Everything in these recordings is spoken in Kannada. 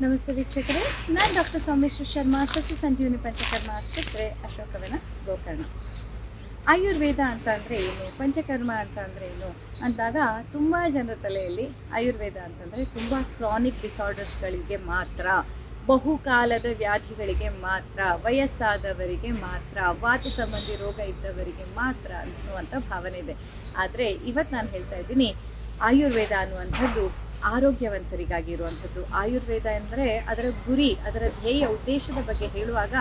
ನಮಸ್ತೆ ವೀಕ್ಷಕರೇ. ನಾನು ಡಾಕ್ಟರ್ ಸೋಮೇಶ್ವರ್ ಶರ್ಮಾ, ಸಸ್ಯ ಸಂಜೀವನಿ ಪಂಚಕರ್ಮ ಆಸ್ಪತ್ರೆ, ಅಶೋಕವನ ಗೋಕರ್ಣ. ಆಯುರ್ವೇದ ಅಂತ ಅಂದರೆ ಏನು? ಪಂಚಕರ್ಮ ಅಂತ ಅಂದರೆ ಏನು? ಅಂದಾಗ ತುಂಬ ಜನರ ತಲೆಯಲ್ಲಿ ಆಯುರ್ವೇದ ಅಂತಂದರೆ ತುಂಬ ಕ್ರಾನಿಕ್ ಡಿಸಾರ್ಡರ್ಸ್ಗಳಿಗೆ ಮಾತ್ರ, ಬಹುಕಾಲದ ವ್ಯಾಧಿಗಳಿಗೆ ಮಾತ್ರ, ವಯಸ್ಸಾದವರಿಗೆ ಮಾತ್ರ, ವಾತ ಸಂಬಂಧಿ ರೋಗ ಇದ್ದವರಿಗೆ ಮಾತ್ರ ಅನ್ನುವಂಥ ಭಾವನೆ ಇದೆ. ಆದರೆ ಇವತ್ತು ನಾನು ಹೇಳ್ತಾ ಇದ್ದೀನಿ, ಆಯುರ್ವೇದ ಅನ್ನುವಂಥದ್ದು ಆರೋಗ್ಯವಂತರಿಗಾಗಿ ಇರುವಂಥದ್ದು. ಆಯುರ್ವೇದ ಎಂದರೆ ಅದರ ಗುರಿ, ಅದರ ಧ್ಯೇಯ ಉದ್ದೇಶದ ಬಗ್ಗೆ ಹೇಳುವಾಗ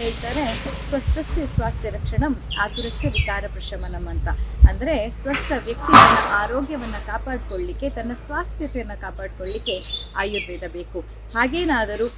ಹೇಳ್ತಾರೆ, ಸ್ವಸ್ಥಸ್ಯ ಸ್ವಾಸ್ಥ್ಯ ರಕ್ಷಣಂ ಆತುರಸ್ಯ ವಿಕಾರ ಪ್ರಶಮನಂ ಅಂತ. ಅಂದರೆ ಸ್ವಸ್ಥ ವ್ಯಕ್ತಿ ತನ್ನ ಆರೋಗ್ಯವನ್ನು ಕಾಪಾಡಿಕೊಳ್ಳಿಕ್ಕೆ, ತನ್ನ ಸ್ವಾಸ್ಥ್ಯತೆಯನ್ನು ಕಾಪಾಡಿಕೊಳ್ಳಿಕ್ಕೆ ಆಯುರ್ವೇದ ಬೇಕು. ಹಾಗೇನಾದರೂ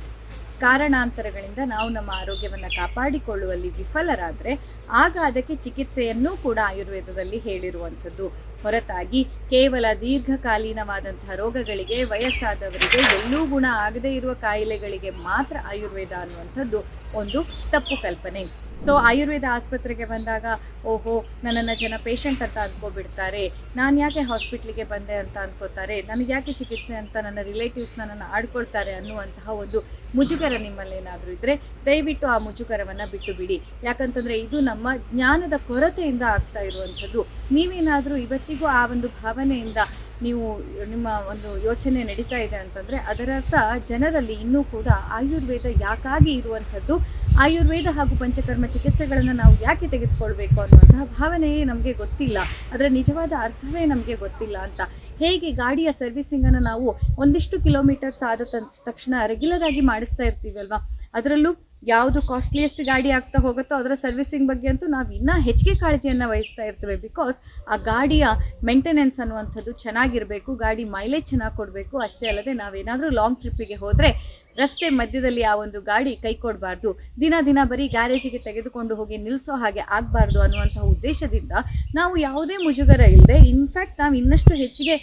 ಕಾರಣಾಂತರಗಳಿಂದ ನಾವು ನಮ್ಮ ಆರೋಗ್ಯವನ್ನು ಕಾಪಾಡಿಕೊಳ್ಳುವಲ್ಲಿ ವಿಫಲರಾದರೆ, ಆಗ ಅದಕ್ಕೆ ಚಿಕಿತ್ಸೆಯನ್ನೂ ಕೂಡ ಆಯುರ್ವೇದದಲ್ಲಿ ಹೇಳಿರುವಂಥದ್ದು. ಹೊರತಾಗಿ ಕೇವಲ ದೀರ್ಘಕಾಲೀನವಾದಂತಹ ರೋಗಗಳಿಗೆ ವಯಸ್ಸಾದವರಿಗೆ ಎಲ್ಲೂ ಗುಣ ಆಗದೇ ಇರುವ ಕಾಯಿಲೆಗಳಿಗೆ ಮಾತ್ರ ಆಯುರ್ವೇದ ಅನ್ನುವಂಥದ್ದು ಒಂದು ತಪ್ಪು ಕಲ್ಪನೆ. ಸೊ ಆಯುರ್ವೇದ ಆಸ್ಪತ್ರೆಗೆ ಬಂದಾಗ, ಓಹೋ, ನನ್ನನ್ನು ಜನ ಪೇಷಂಟ್ ಅಂತ ಅಂದ್ಕೋಬಿಡ್ತಾರೆ ನಾನು ಯಾಕೆ ಹಾಸ್ಪಿಟ್ಲಿಗೆ ಬಂದೆ ಅಂತ ಅಂದ್ಕೋತಾರೆ ನನಗೆ ಯಾಕೆ ಚಿಕಿತ್ಸೆ ಅಂತ ನನ್ನ ರಿಲೇಟಿವ್ಸ್ ನನ್ನನ್ನು ಆಡ್ಕೊಳ್ತಾರೆ ಅನ್ನುವಂತಹ ಒಂದು ಮುಜುಗರ ನಿಮ್ಮಲ್ಲೇನಾದರೂ ಇದ್ದರೆ ದಯವಿಟ್ಟು ಆ ಮುಜುಗರವನ್ನು ಬಿಟ್ಟು ಬಿಡಿ. ಯಾಕಂತಂದರೆ ಇದು ನಮ್ಮ ಜ್ಞಾನದ ಕೊರತೆಯಿಂದ ಆಗ್ತಾ ಇರುವಂಥದ್ದು. ನೀವೇನಾದರೂ ಇವತ್ತಿಗೂ ಆ ಒಂದು ಭಾವನೆಯಿಂದ ನೀವು ನಿಮ್ಮ ಒಂದು ಯೋಚನೆ ನಡೀತಾ ಇದೆ ಅಂತಂದರೆ ಅದರರ್ಥ ಜನರಲ್ಲಿ ಇನ್ನೂ ಕೂಡ ಆಯುರ್ವೇದ ಯಾಕಾಗಿ ಇರುವಂಥದ್ದು, ಆಯುರ್ವೇದ ಹಾಗೂ ಪಂಚಕರ್ಮ ಚಿಕಿತ್ಸೆಗಳನ್ನು ನಾವು ಯಾಕೆ ತೆಗೆದುಕೊಳ್ಬೇಕು ಅನ್ನುವಂತಹ ಭಾವನೆಯೇ ನಮಗೆ ಗೊತ್ತಿಲ್ಲ. ಅದರ ನಿಜವಾದ ಅರ್ಥವೇ ನಮಗೆ ಗೊತ್ತಿಲ್ಲ ಅಂತ. ಹೇಗೆ ಗಾಡಿಯ ಸರ್ವಿಸಿಂಗನ್ನು ನಾವು ಒಂದಿಷ್ಟು ಕಿಲೋಮೀಟರ್ಸ್ ಆದ ತಕ್ಷಣ ರೆಗ್ಯುಲರ್ ಆಗಿ ಮಾಡಿಸ್ತಾ ಇರ್ತೀವಲ್ವಾ? ಅದರಲ್ಲೂ ಯಾವುದು ಕಾಸ್ಟ್ಲಿಯೆಸ್ಟ್ ಗಾಡಿ ಆಗ್ತಾ ಹೋಗುತ್ತೋ ಅದರ ಸರ್ವಿಸಿಂಗ್ ಬಗ್ಗೆ ಅಂತೂ ನಾವು ಇನ್ನೂ ಹೆಚ್ಚಿಗೆ ಕಾಳಜಿಯನ್ನು ವಹಿಸ್ತಾ ಇರ್ತೇವೆ ಬಿಕಾಸ್ ಆ ಗಾಡಿಯ ಮೇಂಟೆನೆನ್ಸ್ ಅನ್ನುವಂಥದ್ದು ಚೆನ್ನಾಗಿರಬೇಕು, ಗಾಡಿ ಮೈಲೇಜ್ ಚೆನ್ನಾಗಿ ಕೊಡಬೇಕು, ಅಷ್ಟೇ ಅಲ್ಲದೆ ನಾವೇನಾದರೂ ಲಾಂಗ್ ಟ್ರಿಪ್ಪಿಗೆ ಹೋದರೆ ರಸ್ತೆ ಮಧ್ಯದಲ್ಲಿ ಆ ಒಂದು ಗಾಡಿ ಕೈ ಕೊಡಬಾರ್ದು. ದಿನ ದಿನ ಬರೀ ಗ್ಯಾರೇಜಿಗೆ ತೆಗೆದುಕೊಂಡು ಹೋಗಿ ನಿಲ್ಲಿಸೋ ಹಾಗೆ ಆಗಬಾರ್ದು ಅನ್ನುವಂತಹ ಉದ್ದೇಶದಿಂದ ನಾವು ಯಾವುದೇ ಮುಜುಗರ ಇಲ್ಲದೆ ಇನ್ಫ್ಯಾಕ್ಟ್ ನಾವು ಇನ್ನಷ್ಟು ಹೆಚ್ಚಿಗೆ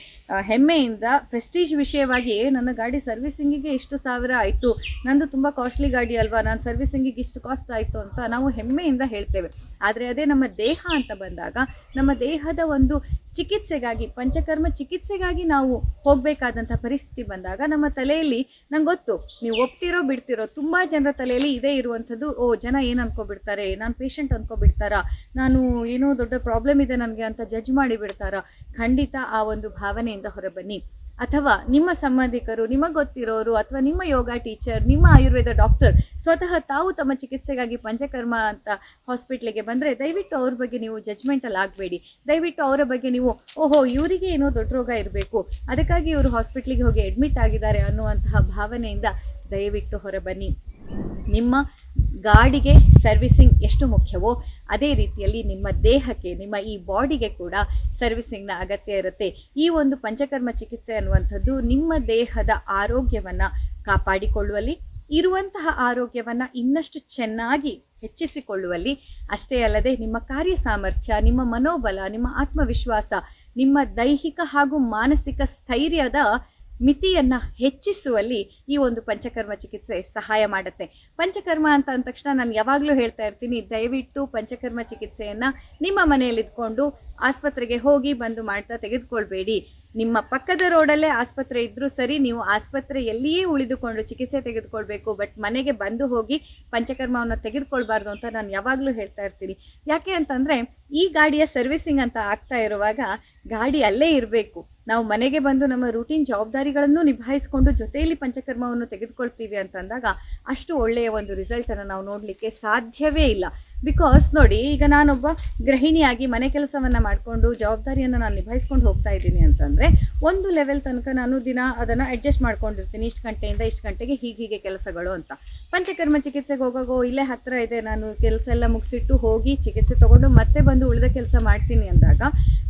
ಹೆಮ್ಮೆಯಿಂದ ಪ್ರೆಸ್ಟೀಜ್ ವಿಷಯವಾಗಿ "ಏ, ನನ್ನ ಗಾಡಿ ಸರ್ವಿಸಿಂಗಿಗೆ ಇಷ್ಟು ಸಾವಿರ ಆಯಿತು. ನಂದು ತುಂಬ ಕಾಸ್ಟ್ಲಿ ಗಾಡಿ ಅಲ್ವಾ? ನಾನು ಸರ್ವಿಸಿಂಗಿಗೆ ಇಷ್ಟು ಕಾಸ್ಟ್ ಆಯಿತು ಅಂತ ನಾವು ಹೆಮ್ಮೆಯಿಂದ ಹೇಳ್ತೇವೆ. ಆದರೆ ಅದೇ ನಮ್ಮ ದೇಹ ಅಂತ ಬಂದಾಗ ನಮ್ಮ ದೇಹದ ಒಂದು ಚಿಕಿತ್ಸೆಗಾಗಿ, ಪಂಚಕರ್ಮ ಚಿಕಿತ್ಸೆಗಾಗಿ ನಾವು ಹೋಗಬೇಕಾದಂಥ ಪರಿಸ್ಥಿತಿ ಬಂದಾಗ ನಮ್ಮ ತಲೆಯಲ್ಲಿ, ನಂಗೆ ಗೊತ್ತು, ನೀವು ಒಪ್ತಿರೋ ಬಿಡ್ತಿರೋ ತುಂಬ ಜನರ ತಲೆಯಲ್ಲಿ ಇದೇ ಇರುವಂಥದ್ದು, ಓ, ಜನ ಏನು ಅಂದ್ಕೊಬಿಡ್ತಾರೆ ನಾನು ಪೇಷಂಟ್ ಅನ್ಕೊಬಿಡ್ತಾರಾ ನಾನು ಏನೋ ದೊಡ್ಡ ಪ್ರಾಬ್ಲಮ್ ಇದೆ ನನಗೆ ಅಂತ ಜಡ್ಜ್ ಮಾಡಿಬಿಡ್ತಾರಾ, ಖಂಡಿತ ಆ ಒಂದು ಭಾವನೆಯಿಂದ ಹೊರಬನ್ನಿ. ಅಥವಾ ನಿಮ್ಮ ಸಂಬಂಧಿಕರು ನಿಮಗೆ ಗೊತ್ತಿರೋರು ಅಥವಾ ನಿಮ್ಮ ಯೋಗ ಟೀಚರ್, ನಿಮ್ಮ ಆಯುರ್ವೇದ ಡಾಕ್ಟರ್ ಸ್ವತಃ ತಾವು ತಮ್ಮ ಚಿಕಿತ್ಸೆಗಾಗಿ ಪಂಚಕರ್ಮ ಅಂತ ಹಾಸ್ಪಿಟ್ಲಿಗೆ ಬಂದರೆ ದಯವಿಟ್ಟು ಅವ್ರ ಬಗ್ಗೆ ನೀವು ಜಜ್ಮೆಂಟಲ್ಲಿ ಆಗಬೇಡಿ. ದಯವಿಟ್ಟು ಅವರ ಬಗ್ಗೆ ನೀವು, ಓಹೋ, ಇವರಿಗೆ ಏನೋ ದೊಡ್ಡ ರೋಗ ಇರಬೇಕು. ಅದಕ್ಕಾಗಿ ಇವರು ಹಾಸ್ಪಿಟ್ಲಿಗೆ ಹೋಗಿ ಅಡ್ಮಿಟ್ ಆಗಿದ್ದಾರೆ ಅನ್ನುವಂತಹ ಭಾವನೆಯಿಂದ ದಯವಿಟ್ಟು ಹೊರಬನ್ನಿ. ನಿಮ್ಮ ಗಾಡಿಗೆ ಸರ್ವಿಸಿಂಗ್ ಎಷ್ಟು ಮುಖ್ಯವೋ ಅದೇ ರೀತಿಯಲ್ಲಿ ನಿಮ್ಮ ದೇಹಕ್ಕೆ, ನಿಮ್ಮ ಈ ಬಾಡಿಗೆ ಕೂಡ ಸರ್ವಿಸಿಂಗ್ನ ಅಗತ್ಯ ಇರುತ್ತೆ. ಈ ಒಂದು ಪಂಚಕರ್ಮ ಚಿಕಿತ್ಸೆ ಅನ್ನುವಂಥದ್ದು ನಿಮ್ಮ ದೇಹದ ಆರೋಗ್ಯವನ್ನು ಕಾಪಾಡಿಕೊಳ್ಳುವಲ್ಲಿ, ಇರುವಂತಹ ಆರೋಗ್ಯವನ್ನು ಇನ್ನಷ್ಟು ಚೆನ್ನಾಗಿ ಹೆಚ್ಚಿಸಿಕೊಳ್ಳುವಲ್ಲಿ, ಅಷ್ಟೇ ಅಲ್ಲದೆ ನಿಮ್ಮ ಕಾರ್ಯ ಸಾಮರ್ಥ್ಯ, ನಿಮ್ಮ ಮನೋಬಲ, ನಿಮ್ಮ ಆತ್ಮವಿಶ್ವಾಸ, ನಿಮ್ಮ ದೈಹಿಕ ಹಾಗೂ ಮಾನಸಿಕ ಸ್ಥೈರ್ಯದ ಮಿತಿಯನ್ನು ಹೆಚ್ಚಿಸುವಲ್ಲಿ ಈ ಒಂದು ಪಂಚಕರ್ಮ ಚಿಕಿತ್ಸೆ ಸಹಾಯ ಮಾಡುತ್ತೆ. ಪಂಚಕರ್ಮ ಅಂತ ಅಂದ ತಕ್ಷಣ ನಾನು ಯಾವಾಗಲೂ ಹೇಳ್ತಾ ಇರ್ತೀನಿ, ದಯವಿಟ್ಟು ಪಂಚಕರ್ಮ ಚಿಕಿತ್ಸೆಯನ್ನು ನಿಮ್ಮ ಮನೆಯಲ್ಲಿ ಇದ್ಕೊಂಡು ಆಸ್ಪತ್ರೆಗೆ ಹೋಗಿ ಬಂದು ಮಾಡ್ತಾ ತೆಗೆದುಕೊಳ್ಬೇಡಿ. ನಿಮ್ಮ ಪಕ್ಕದ ರೋಡಲ್ಲೇ ಆಸ್ಪತ್ರೆ ಇದ್ದರೂ ಸರಿ, ನೀವು ಆಸ್ಪತ್ರೆಯಲ್ಲಿಯೇ ಉಳಿದುಕೊಂಡು ಚಿಕಿತ್ಸೆ ತೆಗೆದುಕೊಳ್ಬೇಕು, ಬಟ್ ಮನೆಗೆ ಬಂದು ಹೋಗಿ ಪಂಚಕರ್ಮವನ್ನು ತೆಗೆದುಕೊಳ್ಬಾರ್ದು ಅಂತ ನಾನು ಯಾವಾಗಲೂ ಹೇಳ್ತಾ ಇರ್ತೀನಿ. ಯಾಕೆ ಅಂತಂದರೆ, ಈ ಗಾಡಿಯ ಸರ್ವಿಸಿಂಗ್ ಅಂತ ಆಗ್ತಾ ಇರುವಾಗ ಗಾಡಿ ಅಲ್ಲೇ ಇರಬೇಕು. ನಾವು ಮನೆಗೆ ಬಂದು ನಮ್ಮ ರೂಟೀನ್ ಜವಾಬ್ದಾರಿಗಳನ್ನು ನಿಭಾಯಿಸಿಕೊಂಡು ಜೊತೆಯಲ್ಲಿ ಪಂಚಕರ್ಮವನ್ನು ತೆಗೆದುಕೊಳ್ತೀವಿ ಅಂತಂದಾಗ ಅಷ್ಟು ಒಳ್ಳೆಯ ಒಂದು ರಿಸಲ್ಟನ್ನು ನಾವು ನೋಡಲಿಕ್ಕೆ ಸಾಧ್ಯವೇ ಇಲ್ಲ. ಬಿಕಾಸ್ ನೋಡಿ, ಈಗ ನಾನೊಬ್ಬ ಗೃಹಿಣಿಯಾಗಿ ಮನೆ ಕೆಲಸವನ್ನು ಮಾಡಿಕೊಂಡು ಜವಾಬ್ದಾರಿಯನ್ನು ನಾನು ನಿಭಾಯಿಸ್ಕೊಂಡು ಹೋಗ್ತಾ ಇದ್ದೀನಿ ಅಂತಂದರೆ, ಒಂದು ಲೆವೆಲ್ ತನಕ ನಾನು ದಿನ ಅದನ್ನು ಅಡ್ಜಸ್ಟ್ ಮಾಡ್ಕೊಂಡಿರ್ತೀನಿ. ಇಷ್ಟು ಗಂಟೆಯಿಂದ ಇಷ್ಟು ಗಂಟೆಗೆ ಹೀಗೆ ಹೀಗೆ ಕೆಲಸಗಳು ಅಂತ. ಪಂಚಕರ್ಮ ಚಿಕಿತ್ಸೆಗೆ ಹೋಗೋಗೋ, ಇಲ್ಲೇ ಹತ್ತಿರ ಇದೆ, ನಾನು ಕೆಲಸ ಎಲ್ಲ ಮುಗಿಸಿಟ್ಟು ಹೋಗಿ ಚಿಕಿತ್ಸೆ ತಗೊಂಡು ಮತ್ತೆ ಬಂದು ಉಳಿದ ಕೆಲಸ ಮಾಡ್ತೀನಿ ಅಂದಾಗ,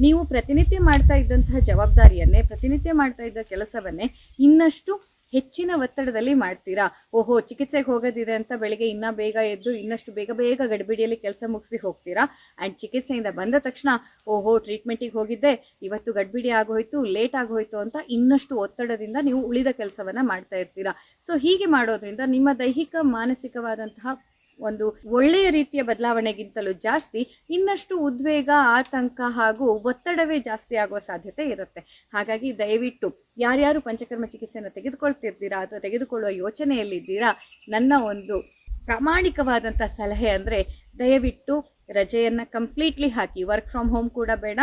ನೀವು ಪ್ರತಿನಿತ್ಯ ಮಾಡ್ತಾ ಇದ್ದಂತಹ ಜವಾಬ್ದಾರಿಯನ್ನೇ, ಪ್ರತಿನಿತ್ಯ ಮಾಡ್ತಾ ಇದ್ದ ಕೆಲಸವನ್ನೇ ಇನ್ನಷ್ಟು ಹೆಚ್ಚಿನ ಒತ್ತಡದಲ್ಲಿ ಮಾಡ್ತೀರಾ? ಓಹೋ, ಚಿಕಿತ್ಸೆಗೆ ಹೋಗೋದಿದೆ ಅಂತ ಬೆಳಿಗ್ಗೆ ಇನ್ನೂ ಬೇಗ ಎದ್ದು ಇನ್ನಷ್ಟು ಬೇಗ ಬೇಗ ಗಡಿಬಿಡಿಯಲ್ಲಿ ಕೆಲಸ ಮುಗಿಸಿ ಹೋಗ್ತೀರಾ? ಆ್ಯಂಡ್ ಚಿಕಿತ್ಸೆಯಿಂದ ಬಂದ ತಕ್ಷಣ, ಓಹೋ, ಟ್ರೀಟ್ಮೆಂಟಿಗೆ ಹೋಗಿದ್ದೆ, ಇವತ್ತು ಗಡಿಬಿಡಿ ಆಗೋಯ್ತು, ಲೇಟ್ ಆಗೋಯ್ತು ಅಂತ ಇನ್ನಷ್ಟು ಒತ್ತಡದಿಂದ ನೀವು ಉಳಿದ ಕೆಲಸವನ್ನು ಮಾಡ್ತಾ ಇರ್ತೀರಾ? ಸೊ ಹೀಗೆ ಮಾಡೋದ್ರಿಂದ ನಿಮ್ಮ ದೈಹಿಕ, ಮಾನಸಿಕವಾದಂತಹ ಒಂದು ಒಳ್ಳೆಯ ರೀತಿಯ ಬದಲಾವಣೆಗಿಂತಲೂ ಜಾಸ್ತಿ ಇನ್ನಷ್ಟು ಉದ್ವೇಗ, ಆತಂಕ ಹಾಗೂ ಒತ್ತಡವೇ ಜಾಸ್ತಿ ಆಗುವ ಸಾಧ್ಯತೆ ಇರುತ್ತೆ. ಹಾಗಾಗಿ ದಯವಿಟ್ಟು ಯಾರ್ಯಾರು ಪಂಚಕರ್ಮ ಚಿಕಿತ್ಸೆಯನ್ನು ತೆಗೆದುಕೊಳ್ತಿರ್ತೀರಾ ಅಥವಾ ತೆಗೆದುಕೊಳ್ಳುವ ಯೋಚನೆಯಲ್ಲಿದ್ದೀರಾ, ನನ್ನ ಒಂದು ಪ್ರಾಮಾಣಿಕವಾದಂಥ ಸಲಹೆ ಅಂದರೆ ದಯವಿಟ್ಟು ರಜೆಯನ್ನು ಕಂಪ್ಲೀಟ್ಲಿ ಹಾಕಿ ವರ್ಕ್ ಫ್ರಮ್ ಹೋಮ್ ಕೂಡ ಬೇಡ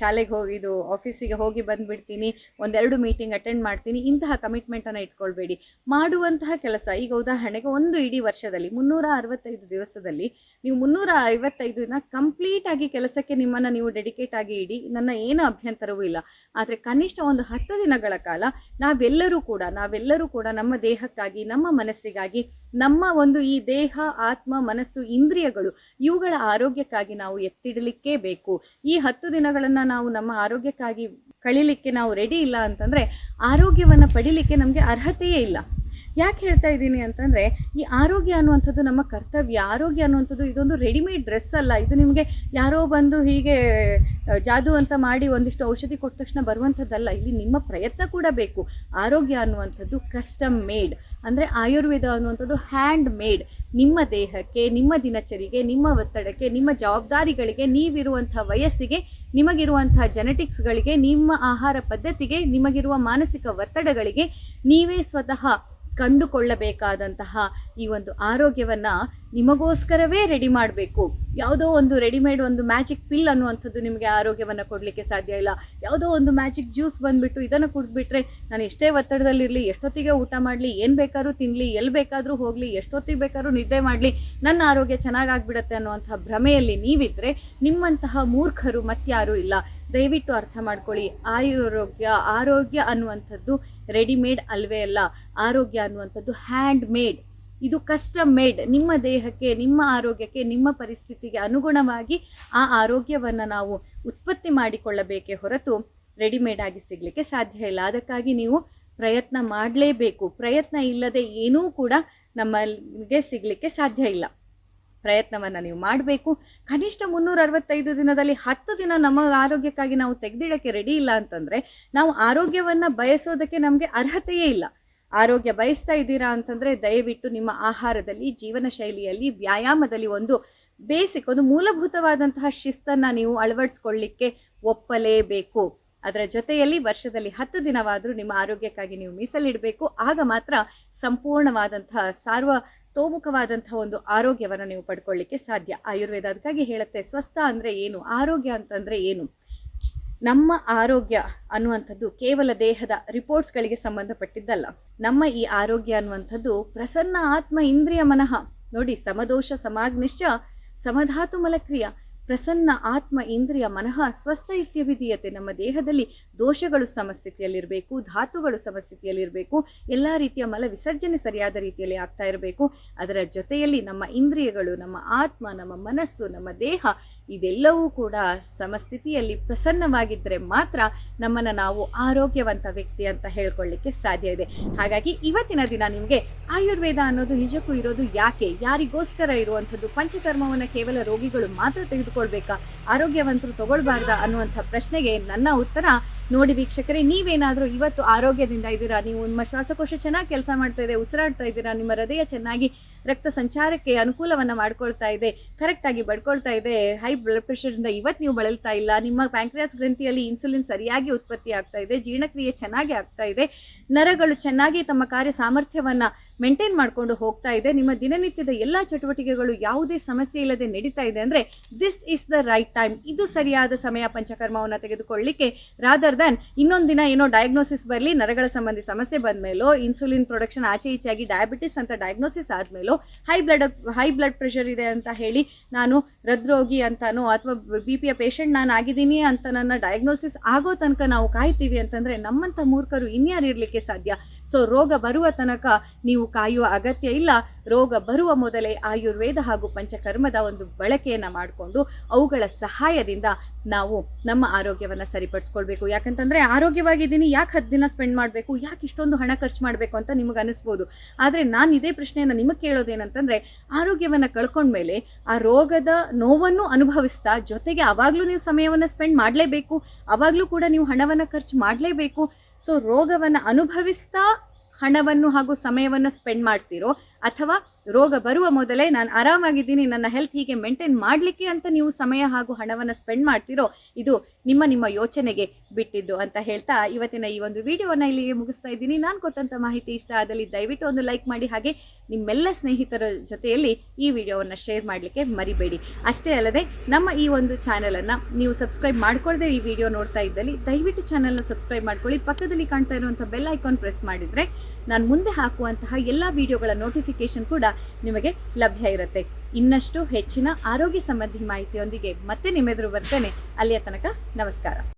ಶಾಲೆಗೆ ಹೋಗಿ ಇದು ಆಫೀಸಿಗೆ ಹೋಗಿ ಬಂದುಬಿಡ್ತೀನಿ, ಒಂದೆರಡು ಮೀಟಿಂಗ್ ಅಟೆಂಡ್ ಮಾಡ್ತೀನಿ, ಇಂತಹ ಕಮಿಟ್ಮೆಂಟನ್ನು ಇಟ್ಕೊಳ್ಬೇಡಿ. ಮಾಡುವಂತಹ ಕೆಲಸ, ಈಗ ಉದಾಹರಣೆಗೆ ಒಂದು ಇಡೀ ವರ್ಷದಲ್ಲಿ, ಮುನ್ನೂರ ಅರವತ್ತೈದು ದಿವಸದಲ್ಲಿ, ನೀವು ಮುನ್ನೂರ ಐವತ್ತೈದು ದಿನ ಕಂಪ್ಲೀಟಾಗಿ ಕೆಲಸಕ್ಕೆ ನಿಮ್ಮನ್ನು ನೀವು ಡೆಡಿಕೇಟ್ ಆಗಿ ಇಡಿ, ನನ್ನ ಏನು ಅಭ್ಯಂತರವೂ ಇಲ್ಲ. ಆದರೆ ಕನಿಷ್ಠ ಒಂದು ಹತ್ತು ದಿನಗಳ ಕಾಲ ನಾವೆಲ್ಲರೂ ಕೂಡ ನಾವೆಲ್ಲರೂ ಕೂಡ ನಮ್ಮ ದೇಹಕ್ಕಾಗಿ, ನಮ್ಮ ಮನಸ್ಸಿಗಾಗಿ, ನಮ್ಮ ಒಂದು ಈ ದೇಹ, ಆತ್ಮ, ಮನಸ್ಸು, ಇಂದ್ರಿಯಗಳು ಇವುಗಳ ಆರೋಗ್ಯಕ್ಕಾಗಿ ನಾವು ಎತ್ತಿಡಲಿಕ್ಕೇ ಬೇಕು. ಈ ಹತ್ತು ದಿನಗಳನ್ನು ನಾವು ನಮ್ಮ ಆರೋಗ್ಯಕ್ಕಾಗಿ ಕಳೀಲಿಕ್ಕೆ ನಾವು ರೆಡಿ ಇಲ್ಲ ಅಂತಂದರೆ ಆರೋಗ್ಯವನ್ನು ಪಡಿಲಿಕ್ಕೆ ನಮಗೆ ಅರ್ಹತೆಯೇ ಇಲ್ಲ. ಯಾಕೆ ಹೇಳ್ತಾ ಇದ್ದೀನಿ ಅಂತಂದರೆ, ಈ ಆರೋಗ್ಯ ಅನ್ನುವಂಥದ್ದು ನಮ್ಮ ಕರ್ತವ್ಯ. ಆರೋಗ್ಯ ಅನ್ನುವಂಥದ್ದು ಇದೊಂದು ರೆಡಿಮೇಡ್ ಡ್ರೆಸ್ ಅಲ್ಲ. ಇದು ನಿಮಗೆ ಯಾರೋ ಬಂದು ಹೀಗೆ ಜಾದು ಅಂತ ಮಾಡಿ ಒಂದಿಷ್ಟು ಔಷಧಿ ಕೊಟ್ಟ ತಕ್ಷಣ ಬರುವಂಥದ್ದಲ್ಲ. ಇಲ್ಲಿ ನಿಮ್ಮ ಪ್ರಯತ್ನ ಕೂಡ ಬೇಕು. ಆರೋಗ್ಯ ಅನ್ನುವಂಥದ್ದು ಕಸ್ಟಮ್ ಮೇಡ್ ಅಂದರೆ ಆಯುರ್ವೇದ ಅನ್ನುವಂಥದ್ದು ಹ್ಯಾಂಡ್ ಮೇಡ್ ನಿಮ್ಮ ದೇಹಕ್ಕೆ, ನಿಮ್ಮ ದಿನಚರಿಗೆ, ನಿಮ್ಮ ಒತ್ತಡಕ್ಕೆ, ನಿಮ್ಮ ಜವಾಬ್ದಾರಿಗಳಿಗೆ ನೀವಿರುವಂಥ ವಯಸ್ಸಿಗೆ, ನಿಮಗಿರುವಂಥ ಜೆನೆಟಿಕ್ಸ್ಗಳಿಗೆ ನಿಮ್ಮ ಆಹಾರ ಪದ್ಧತಿಗೆ, ನಿಮಗಿರುವ ಮಾನಸಿಕ ಒತ್ತಡಗಳಿಗೆ ನೀವೇ ಸ್ವತಃ ಕಂಡುಕೊಳ್ಳಬೇಕಾದಂತಹ ಈ ಒಂದು ಆರೋಗ್ಯವನ್ನು ನಿಮಗೋಸ್ಕರವೇ ರೆಡಿ ಮಾಡಬೇಕು. ಯಾವುದೋ ಒಂದು ರೆಡಿಮೇಡ್ ಒಂದು ಮ್ಯಾಜಿಕ್ ಪಿಲ್ ಅನ್ನುವಂಥದ್ದು ನಿಮಗೆ ಆರೋಗ್ಯವನ್ನು ಕೊಡಲಿಕ್ಕೆ ಸಾಧ್ಯ ಇಲ್ಲ. ಯಾವುದೋ ಒಂದು ಮ್ಯಾಜಿಕ್ ಜ್ಯೂಸ್ ಬಂದುಬಿಟ್ಟು ಇದನ್ನು ಕುಡಿದ್ಬಿಟ್ರೆ ನಾನು ಎಷ್ಟೇ ಒತ್ತಡದಲ್ಲಿರಲಿ, ಎಷ್ಟೊತ್ತಿಗೆ ಊಟ ಮಾಡಲಿ, ಏನು ಬೇಕಾದ್ರೂ ತಿನ್ನಲಿ ಎಲ್ಲಿ ಬೇಕಾದರೂ ಹೋಗಲಿ, ಎಷ್ಟೊತ್ತಿಗೆ ಬೇಕಾದ್ರೂ ನಿದ್ದೆ ಮಾಡಲಿ, ನನ್ನ ಆರೋಗ್ಯ ಚೆನ್ನಾಗಾಗ್ಬಿಡತ್ತೆ ಅನ್ನುವಂಥ ಭ್ರಮೆಯಲ್ಲಿ ನೀವಿದ್ದರೆ ನಿಮ್ಮಂತಹ ಮೂರ್ಖರು ಮತ್ತಾರೂ ಇಲ್ಲ. ದಯವಿಟ್ಟು ಅರ್ಥ ಮಾಡ್ಕೊಳ್ಳಿ ಆಯುರೋಗ್ಯ ಆರೋಗ್ಯ ಅನ್ನುವಂಥದ್ದು ರೆಡಿಮೇಡ್ ಅಲ್ವೇ ಅಲ್ಲ, ಆರೋಗ್ಯ ಅನ್ನುವಂಥದ್ದು ಹ್ಯಾಂಡ್ ಮೇಡ್ ಇದು ಕಸ್ಟಮ್ ಮೇಡ್. ನಿಮ್ಮ ದೇಹಕ್ಕೆ, ನಿಮ್ಮ ಆರೋಗ್ಯಕ್ಕೆ, ನಿಮ್ಮ ಪರಿಸ್ಥಿತಿಗೆ ಅನುಗುಣವಾಗಿ ಆ ಆರೋಗ್ಯವನ್ನು ನಾವು ಉತ್ಪತ್ತಿ ಮಾಡಿಕೊಳ್ಳಬೇಕೇ ಹೊರತು ರೆಡಿಮೇಡ್ ಆಗಿ ಸಿಗಲಿಕ್ಕೆ ಸಾಧ್ಯ ಇಲ್ಲ. ಅದಕ್ಕಾಗಿ ನೀವು ಪ್ರಯತ್ನ ಮಾಡಲೇಬೇಕು. ಪ್ರಯತ್ನ ಇಲ್ಲದೆ ಏನೂ ಕೂಡ ನಮಗೆ ಸಿಗಲಿಕ್ಕೆ ಸಾಧ್ಯ ಇಲ್ಲ. ಪ್ರಯತ್ನವನ್ನು ನೀವು ಮಾಡಬೇಕು. ಕನಿಷ್ಠ ಮುನ್ನೂರ ಅರವತ್ತೈದು ದಿನದಲ್ಲಿ ಹತ್ತು ದಿನ ನಮ್ಮ ಆರೋಗ್ಯಕ್ಕಾಗಿ ನಾವು ತೆಗೆದಿಡೋಕ್ಕೆ ರೆಡಿ ಇಲ್ಲ ಅಂತಂದರೆ, ನಾವು ಆರೋಗ್ಯವನ್ನು ಬಯಸೋದಕ್ಕೆ ನಮಗೆ ಅರ್ಹತೆಯೇ ಇಲ್ಲ. ಆರೋಗ್ಯ ಬಯಸ್ತಾ ಇದ್ದೀರಾ ಅಂತಂದರೆ ದಯವಿಟ್ಟು ನಿಮ್ಮ ಆಹಾರದಲ್ಲಿ, ಜೀವನ ಶೈಲಿಯಲ್ಲಿ, ವ್ಯಾಯಾಮದಲ್ಲಿ ಒಂದು ಬೇಸಿಕ್ ಒಂದು ಮೂಲಭೂತವಾದಂತಹ ಶಿಸ್ತನ್ನು ನೀವು ಅಳವಡಿಸ್ಕೊಳ್ಳಿಕ್ಕೆ ಒಪ್ಪಲೇಬೇಕು. ಅದರ ಜೊತೆಯಲ್ಲಿ ವರ್ಷದಲ್ಲಿ ಹತ್ತು ದಿನವಾದರೂ ನಿಮ್ಮ ಆರೋಗ್ಯಕ್ಕಾಗಿ ನೀವು ಮೀಸಲಿಡಬೇಕು. ಆಗ ಮಾತ್ರ ಸಂಪೂರ್ಣವಾದಂತಹ ಸಾರ್ವತೋಮುಖವಾದಂತಹ ಒಂದು ಆರೋಗ್ಯವನ್ನು ನೀವು ಪಡ್ಕೊಳ್ಳಿಕ್ಕೆ ಸಾಧ್ಯ. ಆಯುರ್ವೇದ ಅದಕ್ಕಾಗಿ ಹೇಳುತ್ತೆ, ಸ್ವಸ್ಥ ಅಂದರೆ ಏನು? ಆರೋಗ್ಯ ಅಂತಂದರೆ ಏನು? ನಮ್ಮ ಆರೋಗ್ಯ ಅನ್ನುವಂಥದ್ದು ಕೇವಲ ದೇಹದ ರಿಪೋರ್ಟ್ಸ್ಗಳಿಗೆ ಸಂಬಂಧಪಟ್ಟಿದ್ದಲ್ಲ. ನಮ್ಮ ಈ ಆರೋಗ್ಯ ಅನ್ನುವಂಥದ್ದು ಪ್ರಸನ್ನ ಆತ್ಮ ಇಂದ್ರಿಯ ಮನಃ. ನೋಡಿ, ಸಮದೋಷ ಸಮಾಗ್ನಿಶ್ಚ ಸಮಧಾತು ಮಲಕ್ರಿಯ. ಪ್ರಸನ್ನ ಆತ್ಮ ಇಂದ್ರಿಯ ಮನಃ ಸ್ವಸ್ಥ ಇತ್ಯಭಿಧೀಯತೆ, ನಮ್ಮ ದೇಹದಲ್ಲಿ ದೋಷಗಳು ಸಮಸ್ಥಿತಿಯಲ್ಲಿರಬೇಕು, ಧಾತುಗಳು ಸಮಸ್ಥಿತಿಯಲ್ಲಿರಬೇಕು, ಎಲ್ಲ ರೀತಿಯ ಮಲ ವಿಸರ್ಜನೆ ಸರಿಯಾದ ರೀತಿಯಲ್ಲಿ ಆಗ್ತಾ ಇರಬೇಕು. ಅದರ ಜೊತೆಯಲ್ಲಿ ನಮ್ಮ ಇಂದ್ರಿಯಗಳು, ನಮ್ಮ ಆತ್ಮ, ನಮ್ಮ ಮನಸ್ಸು, ನಮ್ಮ ದೇಹ ಇದೆಲ್ಲವೂ ಕೂಡ ಸಮಸ್ಥಿತಿಯಲ್ಲಿ ಪ್ರಸನ್ನವಾಗಿದ್ದರೆ ಮಾತ್ರ ನಮ್ಮನ್ನು ನಾವು ಆರೋಗ್ಯವಂತ ವ್ಯಕ್ತಿ ಅಂತ ಹೇಳ್ಕೊಳ್ಳಿಕ್ಕೆ ಸಾಧ್ಯ ಇದೆ. ಹಾಗಾಗಿ ಇವತ್ತಿನ ದಿನ ನಿಮಗೆ ಆಯುರ್ವೇದ ಅನ್ನೋದು, ನಿಜಕ್ಕೂ ಇರೋದು ಯಾಕೆ? ಯಾರಿಗೋಸ್ಕರ ಇರುವಂಥದ್ದು? ಪಂಚಕರ್ಮವನ್ನು ಕೇವಲ ರೋಗಿಗಳು ಮಾತ್ರ ತೆಗೆದುಕೊಳ್ಬೇಕಾ? ಆರೋಗ್ಯವಂತರು ತಗೊಳ್ಬಾರ್ದ ಅನ್ನುವಂಥ ಪ್ರಶ್ನೆಗೆ ನನ್ನ ಉತ್ತರ ನೋಡಿ ವೀಕ್ಷಕರೇ, ನೀವೇನಾದರೂ ಇವತ್ತು ಆರೋಗ್ಯದಿಂದ ಇದ್ದೀರಾ? ನೀವು ನಿಮ್ಮ ಶ್ವಾಸಕೋಶ ಚೆನ್ನಾಗಿ ಕೆಲಸ ಮಾಡ್ತಾ ಇದೆ, ಉಸಿರಾಡ್ತಾ ಇದ್ದೀರಾ? ನಿಮ್ಮ ಹೃದಯ ಚೆನ್ನಾಗಿ ರಕ್ತ ಸಂಚಾರಕ್ಕೆ ಅನುಕೂಲವನ್ನು ಮಾಡ್ಕೊಳ್ತಾ ಇದೆ. ಕರೆಕ್ಟಾಗಿ ಬಡ್ಕೊಳ್ತಾ ಇದೆ. ಹೈ ಬ್ಲಡ್ ಪ್ರೆಷರಿಂದ ಇವತ್ತು ನೀವು ಬಳಲ್ತಾ ಇಲ್ಲ. ನಿಮ್ಮ ಪ್ಯಾಂಕ್ರಿಯಾಸ್ ಗ್ರಂಥಿಯಲ್ಲಿ ಇನ್ಸುಲಿನ್ ಸರಿಯಾಗಿ ಉತ್ಪತ್ತಿ ಆಗ್ತಾ ಇದೆ. ಜೀರ್ಣಕ್ರಿಯೆ ಚೆನ್ನಾಗಿ ಆಗ್ತಾ ಇದೆ. ನರಗಳು ಚೆನ್ನಾಗಿ ತಮ್ಮ ಕಾರ್ಯ ಸಾಮರ್ಥ್ಯವನ್ನು ಮೇಂಟೈನ್ ಮಾಡಿಕೊಂಡು ಹೋಗ್ತಾ ಇದೆ. ನಿಮ್ಮ ದಿನನಿತ್ಯದ ಎಲ್ಲ ಚಟುವಟಿಕೆಗಳು ಯಾವುದೇ ಸಮಸ್ಯೆ ಇಲ್ಲದೆ ನಡೀತಾ ಇದೆ ಅಂದರೆ this is the right time ಇದು ಸರಿಯಾದ ಸಮಯ ಪಂಚಕರ್ಮವನ್ನು ತೆಗೆದುಕೊಳ್ಳಿಕ್ಕೆ. ರಾದರ್ ದನ್ ಇನ್ನೊಂದು ದಿನ ಏನೋ ಡಯಾಗ್ನೋಸಿಸ್ ಬರಲಿ, ನರಗಳ ಸಂಬಂಧಿ ಸಮಸ್ಯೆ ಬಂದ ಮೇಲೋ ಇನ್ಸುಲಿನ್ ಪ್ರೊಡಕ್ಷನ್ ಆಚೆ ಈಚೆಯಾಗಿ ಡಯಾಬಿಟಿಸ್ ಅಂತ diagnosis ಆದಮೇಲೋ high blood high blood pressure ಇದೆ ಅಂತ ಹೇಳಿ ನಾನು ಹೃದ್ರೋಗಿ ಅಂತನೋ ಅಥವಾ ಬಿ ಪಿಯ ಪೇಷಂಟ್ ನಾನು ಆಗಿದ್ದೀನಿ ಅಂತ ನನ್ನ ಡಯಾಗ್ನೋಸಿಸ್ ಆಗೋ ತನಕ ನಾವು ಕಾಯ್ತೀವಿ ಅಂತಂದರೆ ನಮ್ಮಂಥ ಮೂರ್ಖರು ಇನ್ಯಾರು ಇರಲಿಕ್ಕೆ ಸಾಧ್ಯ? ಸೊ ರೋಗ ಬರುವ ತನಕ ನೀವು ಕಾಯುವ ಅಗತ್ಯ ಇಲ್ಲ. ರೋಗ ಬರುವ ಮೊದಲೇ ಆಯುರ್ವೇದ ಹಾಗೂ ಪಂಚಕರ್ಮದ ಒಂದು ಬಳಕೆಯನ್ನು ಮಾಡಿಕೊಂಡು ಅವುಗಳ ಸಹಾಯದಿಂದ ನಾವು ನಮ್ಮ ಆರೋಗ್ಯವನ್ನು ಸರಿಪಡಿಸ್ಕೊಳ್ಬೇಕು. ಯಾಕಂತಂದರೆ ಆರೋಗ್ಯವಾಗಿದ್ದೀನಿ, ಯಾಕೆ ಹತ್ತು ದಿನ ಸ್ಪೆಂಡ್ ಮಾಡಬೇಕು, ಯಾಕೆ ಇಷ್ಟೊಂದು ಹಣ ಖರ್ಚು ಮಾಡಬೇಕು ಅಂತ ನಿಮಗೆ ಅನಿಸ್ಬೋದು. ಆದರೆ ನಾನು ಇದೇ ಪ್ರಶ್ನೆಯನ್ನು ನಿಮಗೆ ಕೇಳೋದೇನಂತಂದರೆ ಆರೋಗ್ಯವನ್ನು ಕಳ್ಕೊಂಡ್ಮೇಲೆ ಆ ರೋಗದ ನೋವನ್ನು ಅನುಭವಿಸ್ತಾ ಜೊತೆಗೆ ಆವಾಗಲೂ ನೀವು ಸಮಯವನ್ನು ಸ್ಪೆಂಡ್ ಮಾಡಲೇಬೇಕು ಆವಾಗಲೂ ಕೂಡ ನೀವು ಹಣವನ್ನು ಖರ್ಚು ಮಾಡಲೇಬೇಕು. ಸೊ ರೋಗವನ್ನು ಅನುಭವಿಸ್ತಾ ಹಣವನ್ನು ಹಾಗೂ ಸಮಯವನ್ನು ಸ್ಪೆಂಡ್ ಮಾಡ್ತೀರೋ ಅಥವಾ ರೋಗ ಬರುವ ಮೊದಲೇ ನಾನು ಆರಾಮಾಗಿದ್ದೀನಿ, ನನ್ನ ಹೆಲ್ತ್ ಹೀಗೆ ಮೇಂಟೈನ್ ಮಾಡಲಿಕ್ಕೆ ಅಂತ ನೀವು ಸಮಯ ಹಾಗೂ ಹಣವನ್ನು ಸ್ಪೆಂಡ್ ಮಾಡ್ತಿರೋ, ಇದು ನಿಮ್ಮ ನಿಮ್ಮ ಯೋಚನೆಗೆ ಬಿಟ್ಟಿದ್ದು ಅಂತ ಹೇಳ್ತಾ ಇವತ್ತಿನ ಈ ಒಂದು ವಿಡಿಯೋವನ್ನು ಇಲ್ಲಿಗೆ ಮುಗಿಸ್ತಾ ಇದ್ದೀನಿ. ನಾನು ಕೊಟ್ಟಂಥ ಮಾಹಿತಿ ಇಷ್ಟ ಆದಲ್ಲಿ ದಯವಿಟ್ಟು ಒಂದು ಲೈಕ್ ಮಾಡಿ, ಹಾಗೆ ನಿಮ್ಮೆಲ್ಲ ಸ್ನೇಹಿತರ ಜೊತೆಯಲ್ಲಿ ಈ ವಿಡಿಯೋವನ್ನು ಶೇರ್ ಮಾಡಲಿಕ್ಕೆ ಮರಿಬೇಡಿ. ಅಷ್ಟೇ ಅಲ್ಲದೆ, ನಮ್ಮ ಈ ಒಂದು ಚಾನಲನ್ನು ನೀವು ಸಬ್ಸ್ಕ್ರೈಬ್ ಮಾಡ್ಕೊಳ್ಳದೆ ಈ ವಿಡಿಯೋ ನೋಡ್ತಾ ಇದ್ದಲ್ಲಿ, ದಯವಿಟ್ಟು ಚಾನಲ್ನ ಸಬ್ಸ್ಕ್ರೈಬ್ ಮಾಡ್ಕೊಳ್ಳಿ. ಪಕ್ಕದಲ್ಲಿ ಕಾಣ್ತಾ ಇರುವಂಥ ಬೆಲ್ ಐಕಾನ್ ಪ್ರೆಸ್ ಮಾಡಿದರೆ, ನಾನು ಮುಂದೆ ಹಾಕುವಂತಹ ಎಲ್ಲ ವಿಡಿಯೋಗಳ ನೋಟಿಫಿಕೇಶನ್ ಕೂಡ ನಿಮಗೆ ಲಭ್ಯ ಇರುತ್ತೆ. ಇನ್ನಷ್ಟು ಹೆಚ್ಚಿನ ಆರೋಗ್ಯ ಸಂಬಂಧಿ ಮಾಹಿತಿಯೊಂದಿಗೆ ಮತ್ತೆ ನಿಮ್ಮೆದುರು ಬರ್ತೇನೆ. ಅಲ್ಲಿಯ ತನಕ ನಮಸ್ಕಾರ.